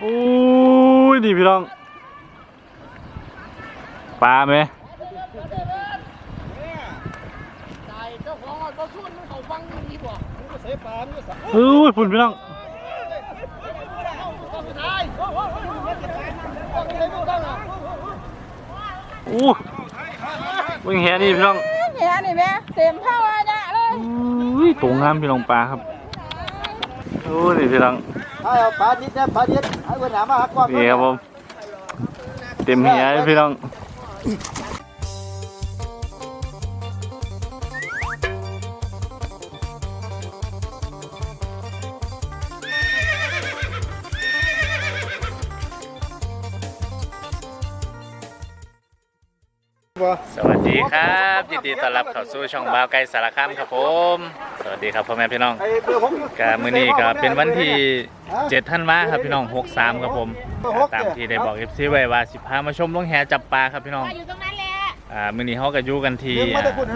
โอ้ยนี่พี่น้องปลาไหมเจ้ยพุ่นพี่น้องสุดท้ายต้องใช้ดูดังอะโอ้เบิ่งแหนี่พี่น้องแหนี่แม่เต็มเท่าอันเนี้ยเลยอุ้ยตัวงามพี่น้องปลาครับโอ้ยนี่พี่น้อง ปลาดิดนะปลาดิดให้เวลามาหักกว่านี่ครับผม เต็มเหียพี่น้อง ดีต้อนรับเข้าสู่ช่องบ่าวไก่สารคามครับผม สวัสดีครับพ่อแม่พี่น้องไอ้เบอร์ผมกามื้อนี้ก็เป็นวันที่7ธันวาครับพี่น้อง 63 ครับผมตามที่ได้บอก FC ไว้ว่าสิพามาชมลงแหจับปลาครับพี่น้องอยู่ตรงนั้นแหละอ่ามื้อนี้เฮาก็อยู่กันที่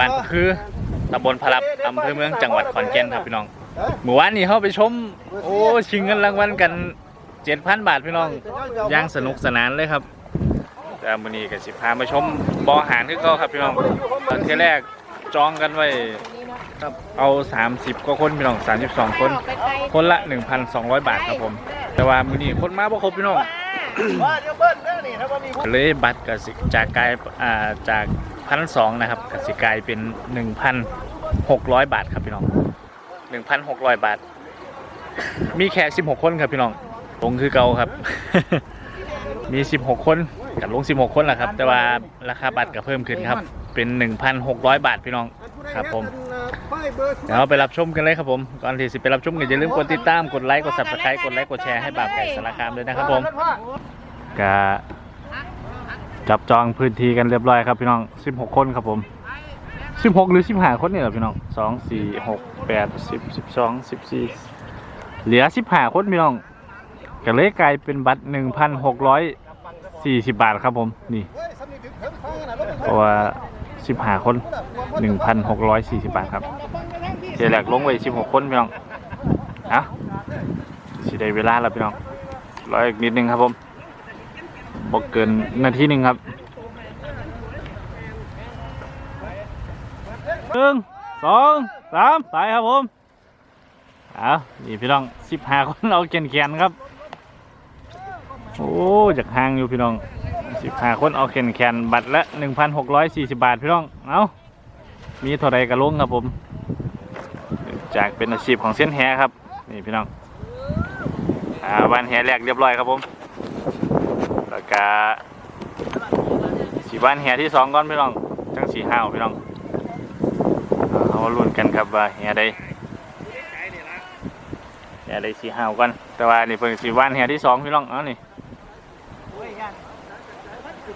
บ้านคือตำบลพลับอำเภอเมืองจังหวัดขอนแก่นครับพี่น้องเมื่อวานนี้เฮาไปชม โอ้ชิงเงินรางวัลกัน 7,000 บาทพี่น้องย่างสนุกสนานเลยครับ มื้อนี้ก็สิพามาชมบ่ออาหารคือเก่าครับพี่น้องตอนที่แรกจองกันไว้ครับเอา 30กว่าคนพี่น้อง32 คน คนละ 1,200 บาทครับผม แต่ว่ามื้อนี้คนมาบ่ครบพี่น้องว่าเดี๋ยวเบิ้ลเด้อนี่ถ้าว่ามีเลยบัตรกสิจากกลายอ่าจากพันสองนะครับกสิกลายเป็นหนึ่งพันหกร้อยบาทครับพี่น้องหนึ่งพันหกร้อยบาท มีแค่สิบหกคนครับพี่น้องลงคือเก่าครับ มีสิบหกคนกับลงสิบหกคนแหละครับ แต่ว่าราคาบัตรก็เพิ่มขึ้นครับ เป็นหนึ่งพันหกร้อยบาทพี่น้องครับผมเดี๋ยวไปรับชมกันเลยครับผมก่อนที่สิไปรับชมกันอย่าลืมกดติดตามกดไลค์กด subscribe กดไลค์กดแชร์ให้บาวไก่สารคามด้วยนะครับผมก็จับจองพื้นที่กันเรียบร้อยครับพี่น้อง 16 คนครับผม16หรือ15คนเนี่แหละพี่น้อง2 4 6 8 10 12 14เหลือ15คนพี่น้อง ก็เลยกลายเป็นบัตร 1,640 บาทครับผม นี่ เพราะว่า 15 คน 1,640 บาทครับเจแหลกลงไว้ 16 คนพี่น้องอะสิได้เวลาแล้วพี่น้องรออีกนิดนึงครับผมบอกเกินนาทีหนึ่งครับหนึ่งสองสามไปครับผม เอานี่พี่น้องสิบห้าคนเอาแกนแกนๆครับ โอ้จากห่างอยู่พี่น้องสิบห้าคนเอาแขนแขนบัตรละหนึ่งพันหกร้อยสี่สิบบาทพี่น้อง เอามีเท่าไรกระลงครับผม จากเป็นอาชีพของเส้นแหครับ นี่พี่น้องอ่าวันแหแรกเรียบร้อยครับผม แล้วก็สีบ้านแหที่สองก่อนพี่น้อง จังสีห้าพี่น้องเอาลุ้นกันครับว่าแหใดแหใดสีห้าวกันแต่ว่านี่เพิ่งสีบ้านแหที่สองพี่น้อง เอานี่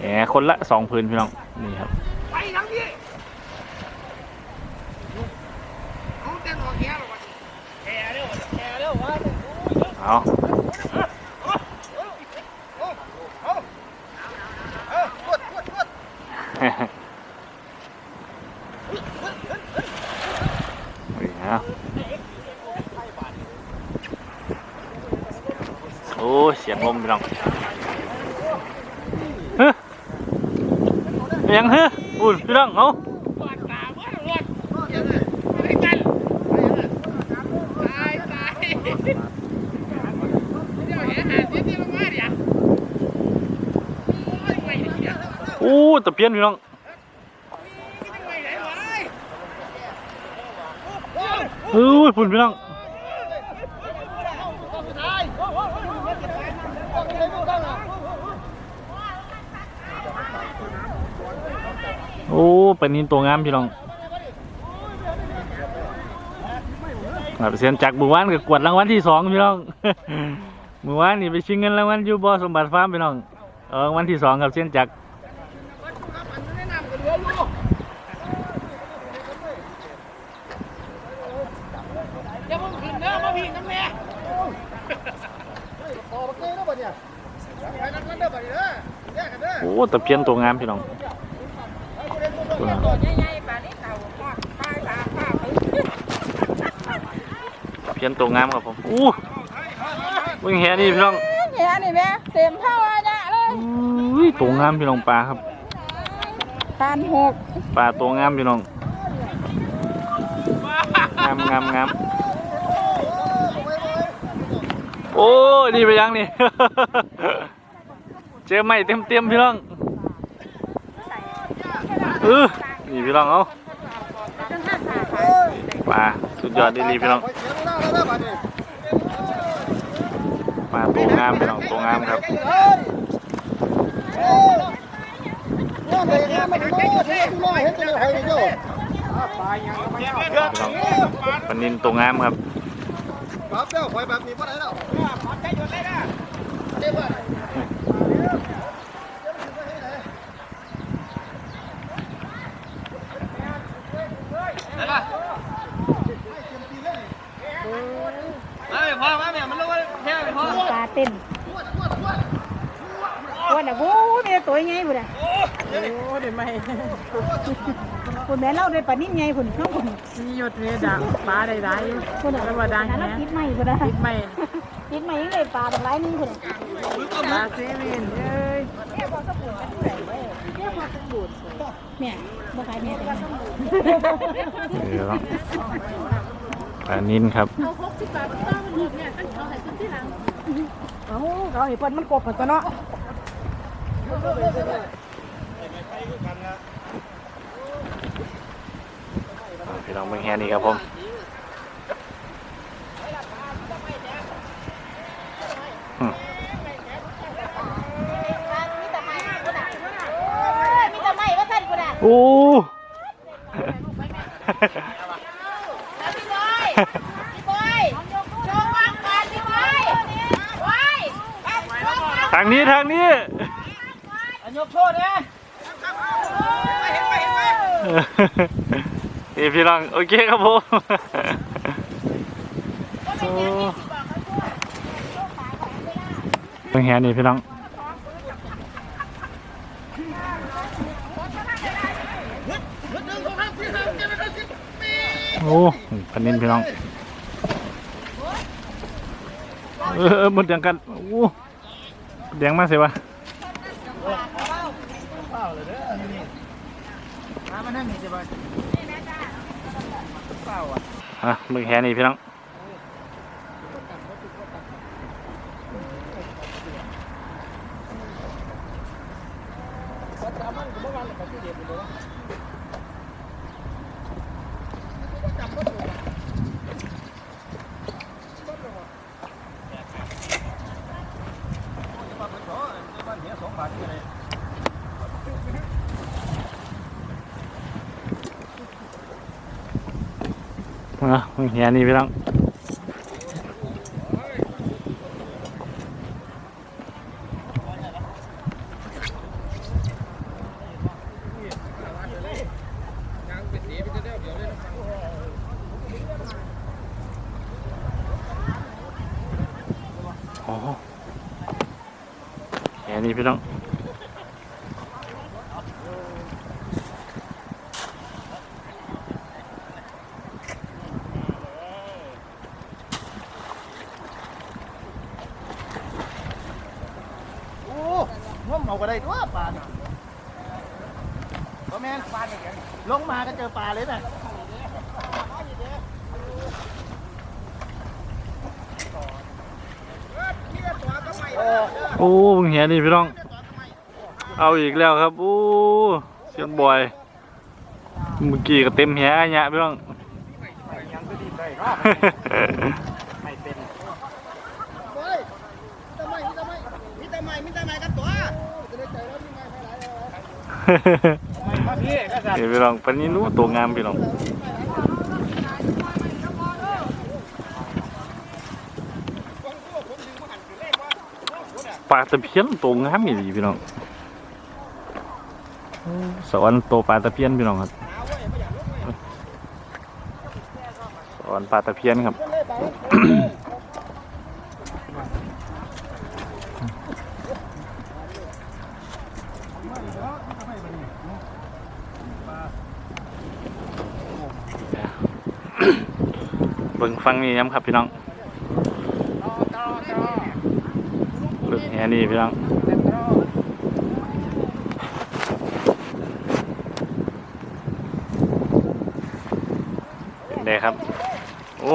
แห่คนละสองพื้นพี่น้อง นี่ครับไปทั้งที่เอาแต่งออกแค่หรอวะแค่เร็วแค่เร็ววะ เอา นี่ฮะโอ้ยเสียงลมพี่น้องเฮ้ยยังเฮ้ยอุ่นพี่น้องเอา ปวดตาปวดรถไอ้กันตายตายเดี๋ยวเห็นหาเดี๋ยวที่ลงมาเดี๋ยวโอ้ยไม่เดี๋ยวโอ้ตะเพียนพี่น้องเฮ้ยฝุ่นพี่น้อง สุดท้ายต้องใช้ดูดังอะ โอ้เป็นนินตัวงามพี่น้องครับเสียนจากบุวานกับกวดรางวัลที่สองพี่น้องมือวานนี่ไปชิงเงินรางวัลอยูบอสมบัติฟาร์มพี่น้องเออรางวัลที่สองกับเสียนจากอย่าเพิ่งขึ้นเด้อมาพี่น้ำแม่ต่อมาเกยแล้วบ่เนี่ยไปนั่นกันเด้อบ่เนี่ยแยกกันเด้อโอ้ตะเพียนตัวงามพี่น้อง ตัวใหญ่ๆปลานี่ เต่าปลาปลาปลาปลาตะเพียนตัวงามครับผมอู้วิ่งแห่นี่พี่น้องแเหี้ยนี่แม่เต็มเท่าอันเนี้ยเลยอุ้ยตัวงามพี่น้องปลาครับพันหกปลาตัวงามพี่น้องงามงามงามโอ้ยนี่ไปยังนี่ เจอไม่เต็มเต็มๆพี่น้องเออ นี่พี่น้องเอาปลาสุดยอดดีๆพี่น้องไปเสียงหน้าแล้วนะบัดนี้ปลาตัวงามพี่น้องตัวงามครับมันโง่ที่ว่าน้อยเห็นจะเลยให้เจ้าพี่น้องปลานินตัวงามครับปรับเจ้าคอยแบบนี้บ่ได้แล้วปรับใจหยุดเลยนะเดี๋ยวว่า ปลาเต้นวันน่ะโอ้ยแม่ตัวใหญ่พุ่นน่ะโอ้เดี๋ยวไม่ คุณแม่เล่าด้วยปลานิ่มใหญ่พุ่นน้องพุ่นมีหยดเนี่ยดังปลาได้ได้อยู่พุ่นน่ะแล้วว่าดังแล้วเนี่ยคิดใหม่พุ่นน่ะไม่คิดใหม่ยังได้ปลาเป็นหลายนึงพุ่นน่ะปลาเซเว่นเอ้ยแม่บ่ขายแม่แต่เดี๋ยวปลานินครับเอ้าเขาให้เพิ่นมันกบกันซะเนาะพี่น้องเมืองแฮนี่ครับผมอืมมีแต่ไม้พุ่นน่ะมีแต่ไม้ว่าซั่นพุ่นน่ะ โอ้ พี่บอยพี่บอยโชว์วางก่อนพี่บอยบอยทางนี้ทางนี้ยกโทษนะ นี่พี่น้องโอเคครับผมโอ้เมืองแฮนี่พี่น้องโอ้พันนินพี่น้อง เออเออหมดอย่างกันโอ้แดงมากสิวะมามานั่งนี่สิบ อยฮะมึงแฮนี่พี่น้อง อะมึงแฮนี่พี่น้อง โอ้โหแค่นี้พี่น้อง โอ้ว่า เมาก็ได้ตัวปลาเนี่ยบ่แม่นปลาเนี่ยลงมาก็เจอปลาเลยนะโอ้มึงเห็นนี่พี่น้อง เอาอีกแล้วครับโอ้เสียนบอยเมื่อกี้ก็เต็มแหเนี่ยพี่น้อง เฮ้ยมีแต่ไม้มีแต่ไม้มีแต่ไม้มีแต่ไม้กันตัวจะได้ใจว่ามีไม้ให้หลาย เลยมาพี่ก็สั่นนี่พี่น้องปันนี้นู้ตัวงามพี่น้องปลาตะเพียนตัวงามอีหลีพี่น้องโอ้สวรรค์ตัวปลาตะเพียนพี่น้องครับสวรรค์ปลาตะเพียนครับ บิ่งฟังนี่ย้ำครับพี่น้องแค่นี้พี่น้องเด้ครับ โอ้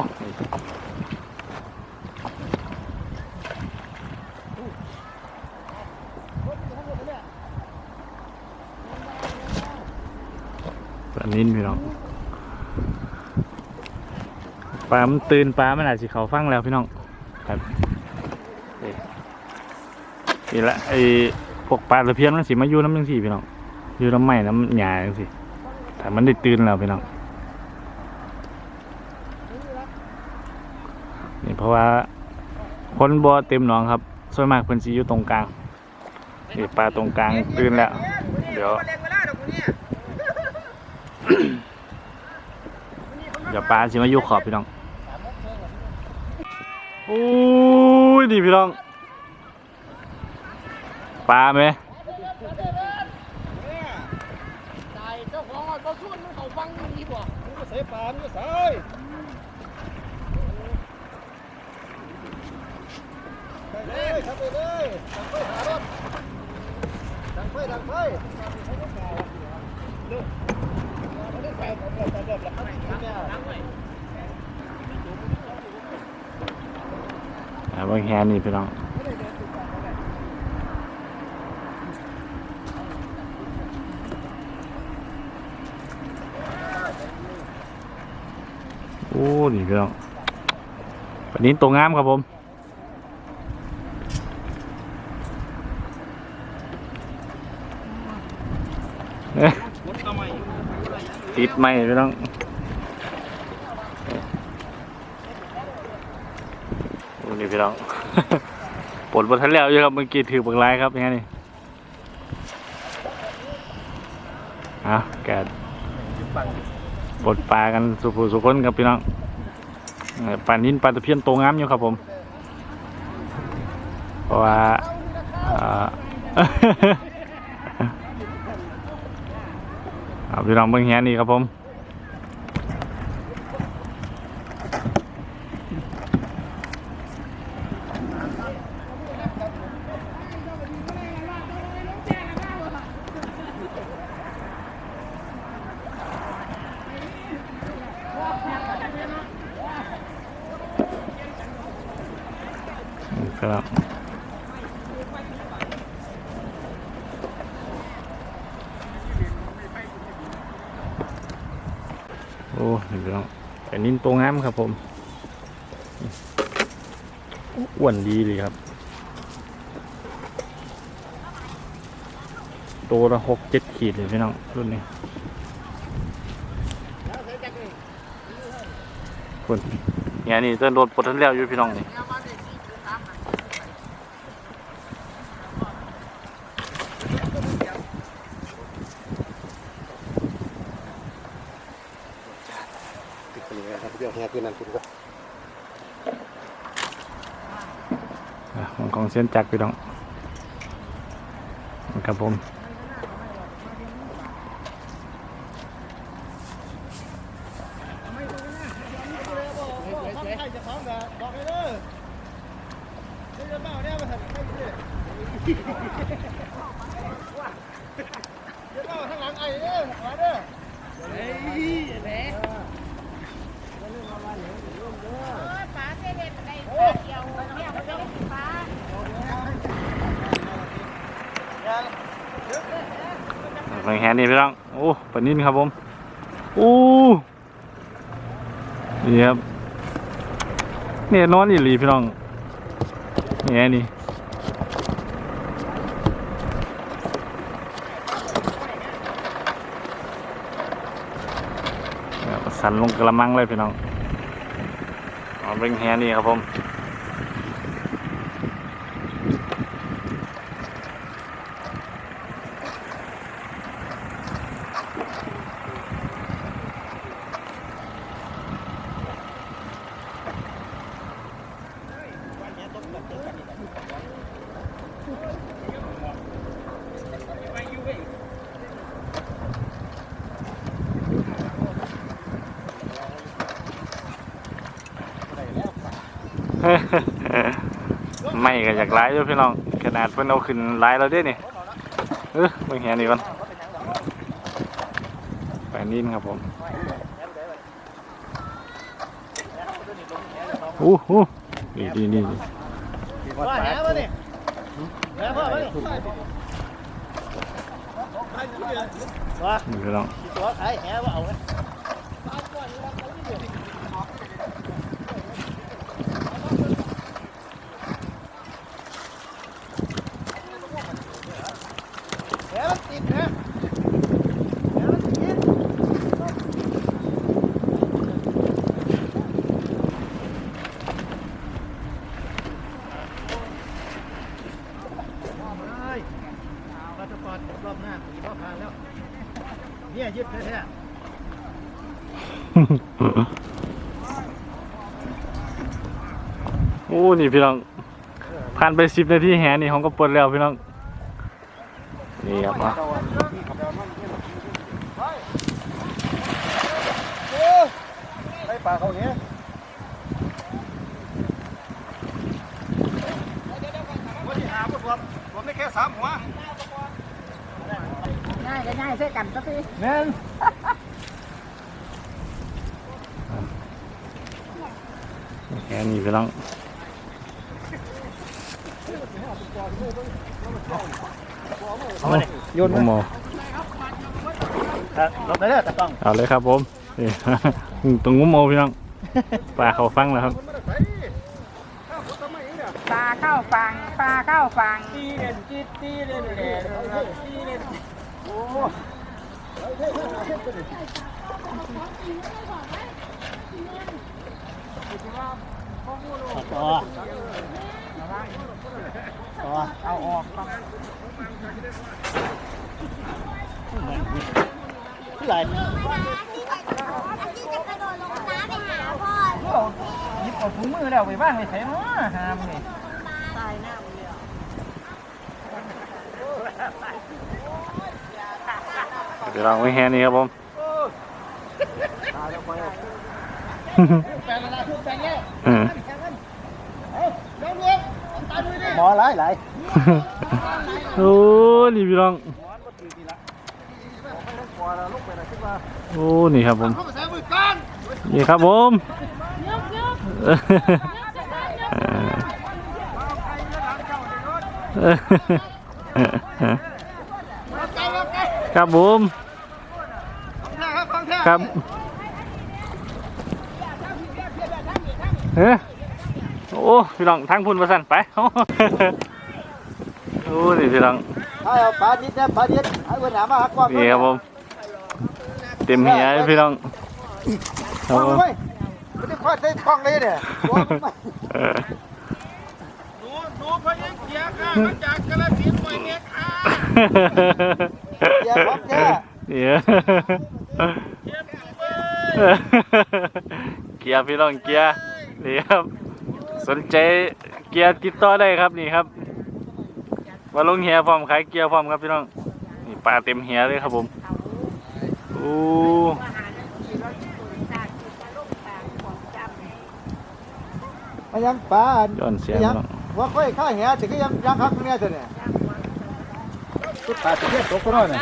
ปลานิ่นพี่น้อง ปลามันตื่นปลามันอาจจะเขาฟังแล้วพี่น้องครับนี่นี่ละไอพวกปลาตะเพียนมันสิมาอยู่น้ำจังสี่พี่น้องอยู่น้ำใหม่น้ำหยาจังสีแต่มันได้ตื่นแล้วพี่น้องนี่เพราะว่าคนบ่เต็มหนองครับส่วนมากเพิ่นสิอยู่ตรงกลางนี่ปลาตรงกลางตื่นแล้ว เดี๋ยวเล็กเวลาดอกนี้เดี๋ยวปลาสิมาอยู่ขอบพี่น้อง อ้ยดีพี่น้องปลาไหมตายเจ้าของเขาชวนเขาฟังดีกว่ามึงก็ใส่ปลามึงก็ใส่เลยทำไปเลยดังไฟหารถดังไฟดังไฟอ่าบางแฮนี่พี่น้องโอ้นี่พี่น้องวันนี้ตัวงามครับผมเอ๊ะติดไหมพี่น้อง โอ้นี่พี่น้อง ปล ดบนทันแล้วอยู่ครับเมื่อกี้ถือบักไลายครับอย่างนี้อะแกปลดปลากันสุภูสุคนครับพี่น้องปลานินปลาตะเพียนโตงามอยู่ครับผมเพราะว่าอ่าพี่น้องเบิ่งแฮนี่ครับผม ครับโอ้นี่พี่น้องอันนี้ตัวงามครับผมอ้ วนดีเลยครับ ตัวละหกเจ็ดขีดเลยพี่น้อง รุ่นนี้คุณเนี่ยนี่เต้นโดนปลดทันแล้วอยู่พี่น้องนี่ติดไปเลยครับเดี๋ยวแหกคืนนั้นคุณก็ อะของของ เส้นจักรพี่น้องครับผม ใครจะพร้อมกับบอกเลยเด้อเดี๋ยวจะเมาเนี่ยมาทำใครสิเดี๋ยวเมาข้างหลังไอ้เด้อมาเด้อ ปลาเส้นเด็ดในเดียวเนี่ยมันไม่ได้ปลา ฟัง แฮนนี่พี่น้องโอ้ปลานิ่นครับผมโอ้นี่ครับเนี่ยนอนอีหลีพี่น้องนี่ไงนี่เนี่สันลงกระมังเลยพี่น้องเอาเป็นแฮนนี่ครับผม ไม่ก็อยากไล่ด้วยพี่น้อง ขนาดเพิ่นเอาขึ้นไล่เราเด้นี่เออเบิ่งแหนี่ก่อนไปนี่ครับผมอู้หูนี่นี่นี่นี่ว่าแหวะนี่แหวะพ่อมาดินี่พี่น้อง ตัวขายแหวะเอาไว้แหวมันติดนะแหวมันติด เฮ้ยมาสปอร์ตรอบหน้าผีพ่อพานแล้ว เนี่ยยึดแท้โอ้นี่พี่น้องผ่านไปสิบนาทีแหนี่ของก็เปิดแล้วพี่น้อง นี่ครับมาๆโอ้ไปป่าเขาเนี้ยวันที่หาพวกผมผมได้แค่สามหัว ง่ายก็ง่ายใส่กันก็สิแม่นแหนี่พี่น้องโยนโมโมรถไปเลยตะกล้องเอาเลยครับผมนี่ตรงงุ้มโมพี่น้องปลาเขาฟังแล้วครับปลาเข้าฟังปลาเข้าฟังตีเด่นจีตีเด่นเด่นตีเด่น ต่อต่อเอาออกเท่าไหร่หยิบเอาถุงมือแล้วไปบ้างไปใส่ม้อหามนี่เดี๋ยวเราไว้แค่นี้ครับผมแปลงอะ ไรทุกแปลงแล้วอืมเดี๋ยวรวมตามมือดิหมอหลายหลายโอ้นี่พี่น้องโอ้นี่ครับผมเข้ามาใส่มือกันนี่ครับผมครับผมนะ ครับฟังแท้ครับเฮ้ยโอ้พี่น้องทางพุ่นมาสั่นไปโอ้นี่พี่น้องเอาปลาดิดนะปลาดิดเอาเวลามาหักกว้างนี่ครับผมเต็มเหียเลยพี่น้องคกรับว้างผมไว้ไม่ได้คว้าได้คล้องเลยเนี่ยเออหนูหนูพยังเสียค่ะมาจากกระสินธุ์หน่วยเมฆาอย่าพร้อมแท้เนี่ยเจ็บเว้ย เกียร์พี่น้องเกียร์นี่ครับ สนใจเกียร์ติดต่อได้ครับนี่ครับมาลงเหียพร้อมขายเกียร์พร้อมครับพี่น้องนี่ปลาเต็มเหียเลยครับผมโอ้มายังปลาย้อนเสียงยังพี่น้องว่าค่อยข้าเหี้ยถึงก็ยังยังคักเนี่ยเถอะเนี่ยตุ๊ดปลาตะเพียนตกก็น้อยเนี่ย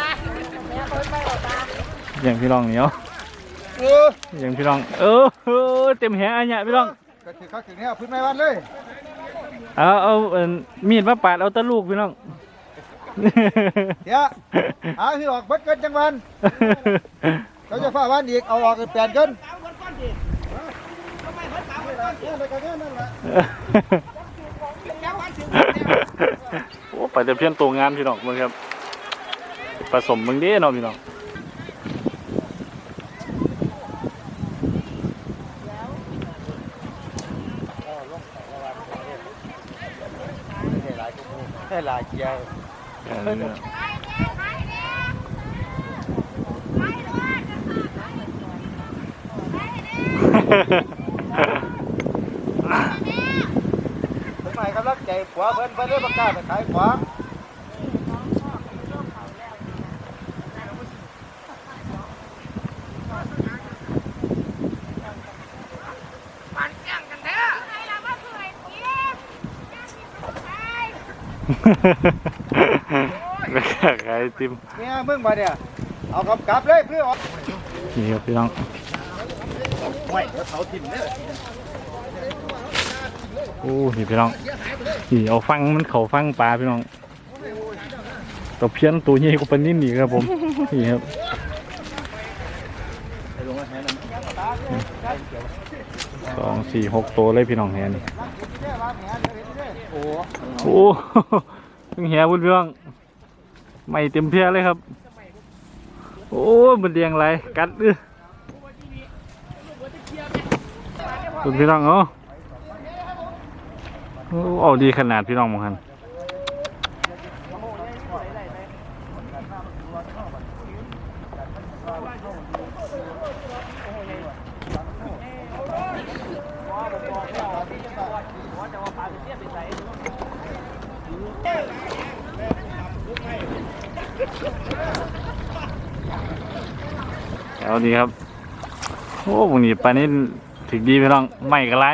อย่างพี่น้องเหนียว เอออย่างพี่น้อง เออเออเต็มเหียอันเนี้ยพี่น้องก็คือคักถึงเนี่ยพื้นไม้วันเลยเอาเอาเอิ่นมีดมาปาดเอาแตะลูกพี่น้อง เดี๋ยวหาที่ออกเบิดเกินจังวันเราจะฝ่าวันอีกเอาออกกันแปดเกินโอ้ไปแต่เพี้ยนตัวงามพี่น้องมึงครับผสมมึงเด้เนาะพี่น้อง ห้หลายเกียร์เออนี่นะทำไมกำลังใจขวาเพิ่นเพิ่นเลยประกล้าศไปขายขวาปั่นแย่ง ไม่กล้าขายไอติมเนี่ยมึงมาเนี่ยเอากำกับเลยเพื่อออกนี่ครับพี่น้องไม่แล้วเขาทิ่มเนี่ยโอ้นี่พี่น้องนี่เอาฟังมันเขาฟังปลาพี่น้องตัวเพี้ยนตัวใหญ่กว่าปลานิ่นอีกครับผมนี่ครับสองสี่หกตัวเลยพี่น้องแฮนี่โอ้โอ้ เพิ่งแหบุญพี่น้องไม่เต็มเพียเลยครับ โอ้มันเรียงไรกัดเออคุณพี่น้องเอ้าโอ้เอาดีขนาดพี่น้องมองคันเอาดีครับ โอ้พวกนี้ปลานี้ถึงดีพี่น้องไม่กระไร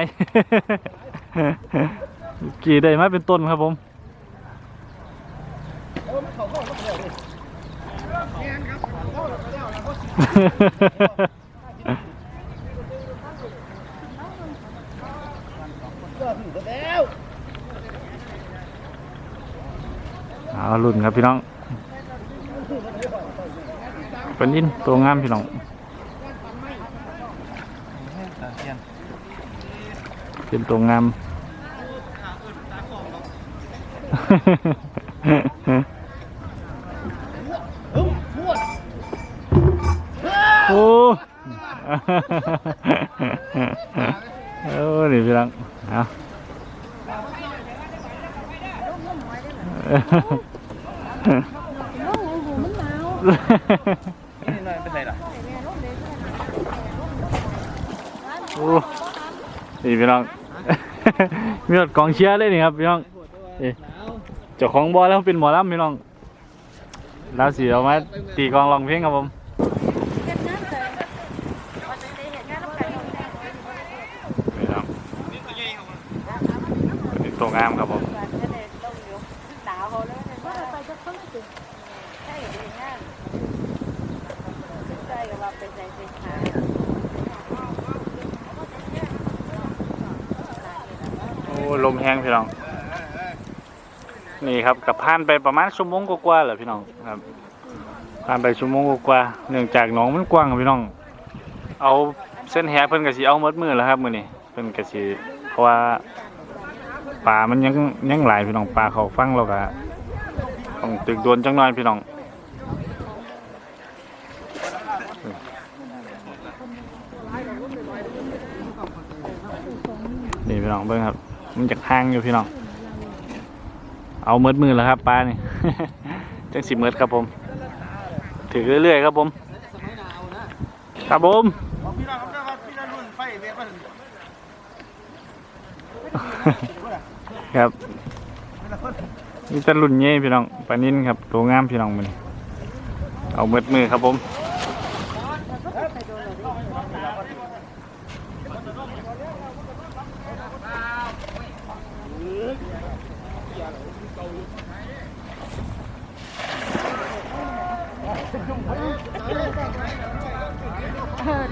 กี่ได้มาเป็นต้นครับผมเอาลุ่นครับพี่น้องเป็นยินตัวงามพี่น้อง เป็นตัวงาม โอ้เออนี่พี่น้องเอาน้องหูหูมันหนาวนี่หน่อยเป็นไรล่ะโอ้นี่พี่น้อง มีรถกองเชียร์เลยนี่ครับพี่น้องเจ้าของบอลแล้วเป็นหมอลำพี่น้องแล้วสิเอามาตีกองลองเพลงครับผม เฮ็ดงานแต่ว่าจะได้เฮ็ดงานนำกัน พี่น้องเป็นตัวงามครับผม จะได้ลงอยู่หนาวเขาเลยว่าไปจะเข้าไม่ถึงใช่ดีงานใช่ก็ว่าเป็นใจเป็นหา โอ้ลมแห้ง พี่น้อง นี่ครับกับผ่านไปประมาณชั่วโมงกว่าๆแหละพี่น้องครับผ่านไปชั่วโมงกว่าๆเนื่องจากหนองมันกว้างครับพี่น้อง เอาเส้นแหเพิ่นก็สิเอาหมดมือแล้วครับมือนี้เพิ่นก็สิเพราะว่าปลามันยังยังหลายพี่น้องปลาเขาฟังเราก็ต้องตึกโดนจังน่อยพี่น้องนี่พี่น้องเบิ่งครับ มันจากห่างอยู่พี่น้อง เอาเมดมือแล้วครับปลานี่ จังสิเมดครับผม ถือเรื่อยๆครับผม ครับผมครับพี่น้องรุ่นไฟเวียนมาถึงครับนี่ตะลุ่นเย่พี่น้องปลานินครับ ตัวงามพี่น้องมันเอาเมดมือครับผม ไ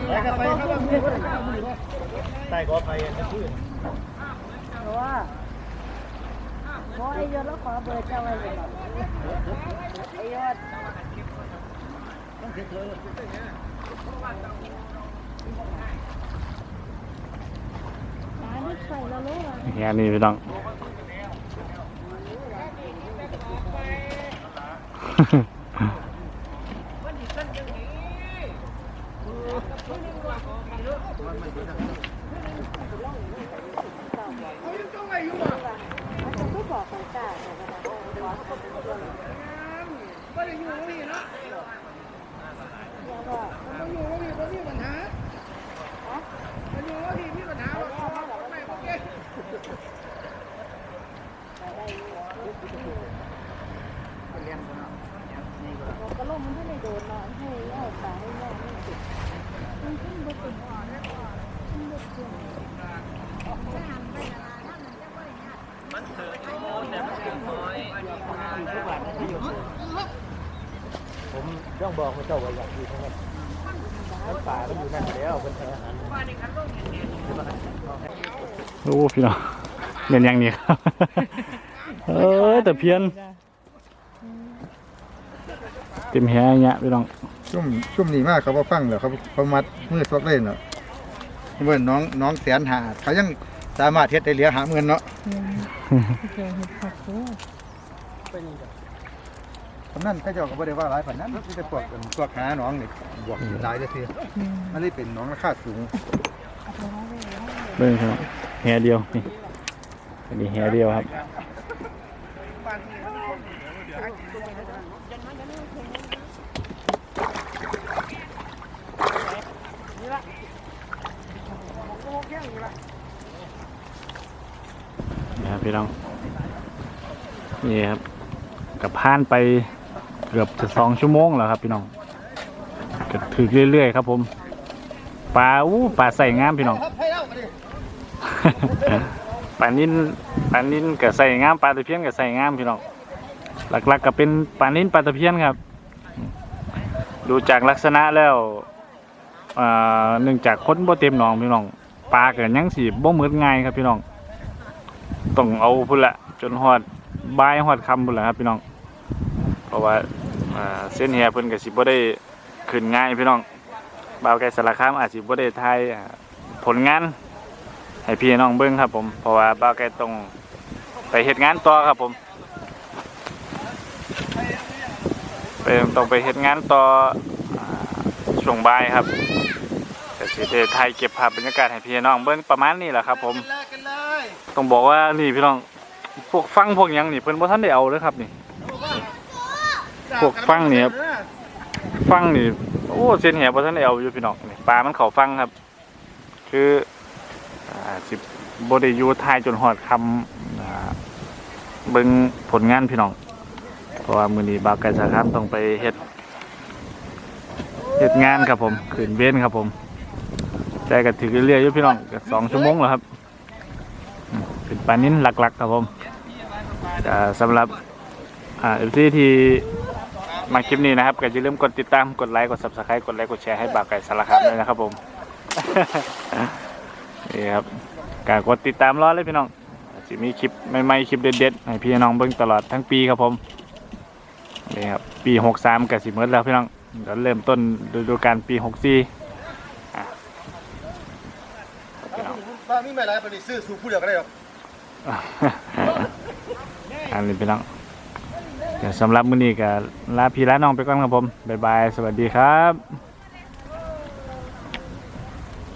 ปกันไปครับใต้กอไผ่นะชื่อเพราะว่าเพราะไอ้ยศแล้วขอเบอร์เจ้าไว้เลยไอ้ยศหาไม่ใส่แล้วลูกอะแค่นี้พี่น้องไม่บอกใครจ้าแต่ว่า ไม่ได้อยู่ตรงนี้เนาะมันอยู่ตรงนี้มันมีปัญหามันอยู่ตรงนี้มีปัญหาเราไม่โอเค ก็ลงมันไม่โดนเนาะให้เอาตาให้แม่ไม่ติดมันขึ้นบนติดอ่อนแล้วก็ขึ้นบนเตียง มา ผมย่อง บอกพระเจ้าว่าอยากอยู่ทั้งนั้นน้ำป่ามันอยู่นั่นแล้วเป็นแท้อาหารโอ้พี่น้องเป็นอย่างนี้ครับ เออแต่เพี้ยนเต็มแหอย่างเงี้ยพี่น้องชุ่มชุ่มนี่มากเขาบ่ฟังเหรอเขาเขามัดมือซอกเล่นเนาะเมื่อน้องน้องแสนหาเขายังสามารถเฮ็ดได้เหลือหาเงินเนาะ คำนั้นเขาเจ้าก็บ่ได้ว่าหลายปานนั้นมีแต่พวกพวกหาน้องนี่บวกหลายเด้อทีมันเลยเป็นน้องราคาสูงเบิ่งครับแหเดียวนี่อันนี้แหเดียวครับนี่ครับพี่น้องนี่ครับกับผ่านไป เกือบจะสองชั่วโมงแล้วครับพี่น้องก็ถือเรื่อยๆครับผมปลาอู้ปลาใส่งามพี่น้องครับให้เล่ามาดิปลานินปลานิ่นกับใส่งามปลาตะเพียนกับใส่งามพี่น้องหลักๆก็เป็นปลานินปลาตะเพียนครับ ดูจากลักษณะแล้วอ่าเนื่องจากค้นบ่เต็มหนองพี่น้องปลาเกิดยังสีบ่เหมือนง่ายครับพี่น้องต้องเอาพุ่นละจนฮอดบายฮอดคำพุ่นละครับพี่น้อง เพราะว่า อ่าเส้นแหเพิ่นก็สิบ่ได้ขึ้นง่ายพี่น้องบ่าวไก่สารคามอาจสิบ่ได้ทายอ่าผลงาน ให้พี่น้องเบิ้งครับผมเพราะว่าบาวแกต้องไปเฮ็ดงานต่อครับผม ไปต้องไปเฮ็ดงานต่ออ่าช่วงบ่ายครับแต่สิได้ถ่ายเก็บภาพบรรยากาศให้พี่น้องเบิ้งประมาณนี้แหละครับ ผม กันเลย ต้องบอกว่านี่พี่น้องพวกฟังพวกหยังนี่เพิ่นบ่ทันได้เอาเลยครับนี่ พวกฟังเนี่ครับฟังนี่โอ้เส้นแหบ่ทันเอาอยู่พี่น้องนี่ปลามันเข้าฟังครับ คืออ่าสิบ่ได้อยู่ทายจนฮอดคำอ่าเบิ่งผลงานพี่น้องเพราะว่ามื้อนี้บาวไก่สาขามต้องไปเฮ็ดเฮ็ดงานครับผมขึ้นเว้นครับผมแต่ก็ถือเรื่อยๆอยู่พี่น้องก็สองชั่วโมงแล้วครับเป็นปลานิ้นหลักๆครับผมสำหรับอ่า FC ที่ มาคลิปนี้นะครับก็อย่าลืมกดติดตามกดไลค์กด Subscribe กดไลค์กดแชร์ให้บาวไก่สารคามด้วยนะครับผมนี่ครับการกดติดตามรอเลยพี่น้องจะมีคลิปใหม่ๆคลิปเด็ดๆให้พี่น้องเบิ่งตลอดทั้งปีครับผมนี่ครับปีหกสามกับสิบเมื่อแล้วพี่น้องเดี๋ยวเริ่มต้นฤดูกาลปีหกสี่บ้านมีไม่หลายปานนี้ซื้อสู่ผู้เดียวก็ได้หรอกอันนี้พี่น้อง สำหรับมื้อนี้ก็ลาพี่ลาน้องไปก่อนครับผมบ๊ายบาย สวัสดีครับ